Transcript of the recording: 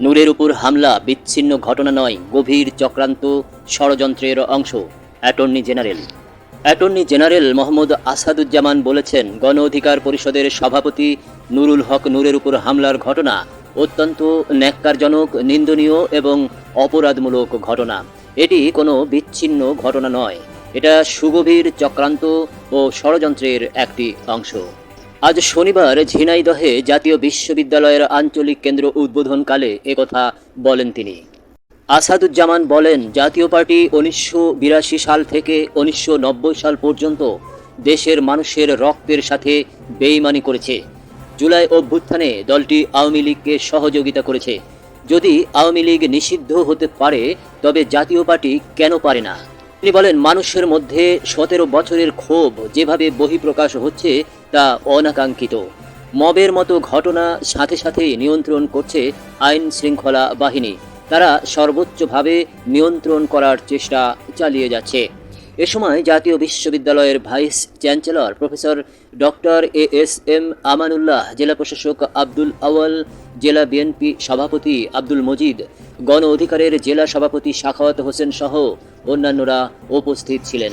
নূরের উপর হামলা বিচ্ছিন্ন ঘটনা নয়, গভীর চক্রান্ত ষড়যন্ত্রের অংশ, attorney general. Attorney general Mohammad Asaduzzaman বলেছেন, গণ অধিকার পরিষদের সভাপতি নুরুল হক নূরের উপর হামলার ঘটনা অত্যন্ত ন্যাক্কারজনক, নিন্দনীয় এবং অপরাধমূলক ঘটনা। এটি কোনো বিচ্ছিন্ন ঘটনা নয়। এটা সুগভীর চক্রান্ত ও ষড়যন্ত্রের একটি অংশ। আজ শনিবার ঝিনাইদহে জাতীয় বিশ্ববিদ্যালয়ের আঞ্চলিক কেন্দ্র উদ্বোধনকালে একথা বলেন তিনি। আসাদুজ্জামান বলেন, জাতীয় পার্টি উনিশশো বিরাশি সাল থেকে উনিশশো নব্বই সাল পর্যন্ত দেশের মানুষের রক্তের সাথে বেইমানি করেছে। জুলাই অভ্যুত্থানে দলটি আওয়ামী লীগকে সহযোগিতা করেছে। যদি আওয়ামী লীগ নিষিদ্ধ হতে পারে, তবে জাতীয় পার্টি কেন পারে না? তিনি বলেন, মানুষের মধ্যে সতেরো বছরের ক্ষোভ যেভাবে বহিঃপ্রকাশ হচ্ছে তা অনাকাঙ্ক্ষিত। মবের মতো ঘটনা সাথে সাথে নিয়ন্ত্রণ করছে আইন শৃঙ্খলা বাহিনী। তারা সর্বোচ্চভাবে নিয়ন্ত্রণ করার চেষ্টা চালিয়ে যাচ্ছে। এ সময় জাতীয় বিশ্ববিদ্যালয়ের vice chancellor professor doctor A S M Amanullah, জেলা প্রশাসক আব্দুল আওয়াল জেলা বিএনপি সভাপতি আব্দুল মজিদ, গণ অধিকারের জেলা সভাপতি সাখাওয়াত হোসেন সহ অন্যান্যরা উপস্থিত ছিলেন।